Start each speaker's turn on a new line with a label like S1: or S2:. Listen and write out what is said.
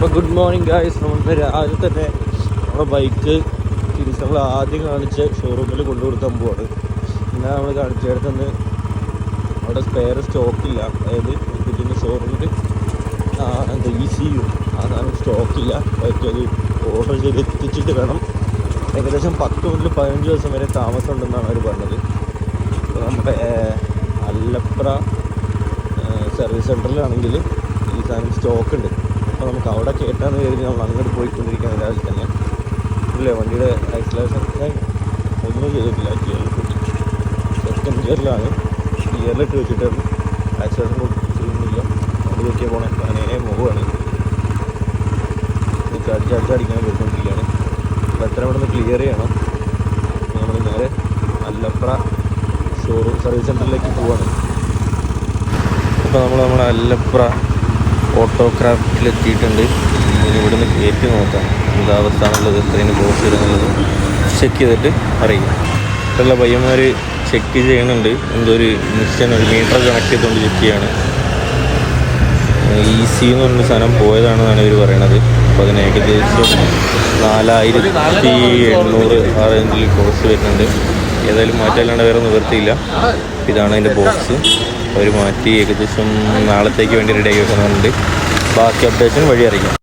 S1: അപ്പോൾ good morning guys നമ്മൾ രാവിലെ തന്നെ നമ്മുടെ ബൈക്ക് തിരിച്ച് നമ്മൾ ആദ്യം കാണിച്ച ഷോറൂമിൽ കൊണ്ടു കൊടുക്കാൻ പോവാണ്. എന്നാൽ നമ്മൾ കാണിച്ചെടുത്തുനിന്ന് അവിടെ സ്പെയർ സ്റ്റോക്കില്ല അതായത് ഇതിന്റെ ഷോറൂമിൽ എന്താ ഇ സി യു സാധനം സ്റ്റോക്കില്ല ബൈക്ക് അത് ഓർഡർ ചെയ്ത് എത്തിച്ചിട്ട് വേണം. ഏകദേശം പത്ത് മുതൽ പതിനഞ്ച് ദിവസം വരെ താമസം ഉണ്ടെന്നാണ് അവർ പറഞ്ഞത് നമ്മുടെ അല്ലപ്ര സർവീസ് സെന്ററിലാണെങ്കിൽ ഈ സാധനം സ്റ്റോക്ക് ഉണ്ട് അപ്പോൾ നമുക്ക് അവിടെ കയറ്റാന്ന് കരുതി നമ്മൾ അങ്ങോട്ട് പോയിക്കൊണ്ടിരിക്കാൻ രാവിലെ തന്നെ. ഇല്ലേ വണ്ടിയുടെ ആക്സിലേഷൻ ഒന്നും ചെയ്തിട്ടില്ല. സെക്കൻഡ് ഗിയറിലാണ് ഗിയറിലിട്ട് വെച്ചിട്ട് ആക്സിലേഷൻ ചെയ്യുന്നില്ല. വണ്ടി നോക്കിയ പോണേ. അങ്ങനെ മുഖമാണ് അടിച്ച് അടിച്ചടിക്കാൻ പോയിക്കൊണ്ടിരിക്കുകയാണ്. അപ്പോൾ എത്ര ഇവിടെ നിന്ന് ക്ലിയർ ചെയ്യണം. നമ്മൾ നേരെ അല്ലപ്ര ഷോറൂം സർവീസ് സെന്ററിലേക്ക് പോവാണ്. അപ്പോൾ നമ്മൾ നമ്മുടെ അല്ലപ്ര ഓട്ടോക്രാഫ്റ്റിലെത്തിയിട്ടുണ്ട് ഇവിടെ ഇവിടുന്ന് കയറ്റി നോക്കാം. എന്താ എത്രയും പോസ്റ്റ് ചെയ്തെന്നുള്ളത് ചെക്ക് ചെയ്തിട്ട് അറിയാം ഇവിടെയുള്ള പയ്യന്മാർ ചെക്ക് ചെയ്യുന്നുണ്ട്. എന്തോ ഒരു മിഷൻ ഒരു മീറ്റർ കണക്ട് ചെയ്തുകൊണ്ട് ചെക്ക് ചെയ്യാണ്. ഇ സി എന്ന് പറഞ്ഞ സാധനം പോയതാണെന്നാണ് ഇവർ പറയണത്. അപ്പോൾ അതിന് ഏകദേശം നാലായിരത്തി എണ്ണൂറ് ആ റേഞ്ചിൽ കോസ്റ്റ് വരുന്നുണ്ട്. ഏതായാലും മാറ്റാല്ലാണ്ട് വേറെ നിവർത്തിയില്ല. ഇതാണ് അതിന്റെ ബോക്സ് അവർ മാറ്റി ഏകദേശം നാളത്തേക്ക് വേണ്ടി റെഡിയാക്കി വെക്കുന്നുണ്ട് ബാക്കി അപ്ഡേഷൻ വഴി അറിയിക്കാം